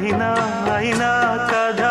అయినా అయినా కదా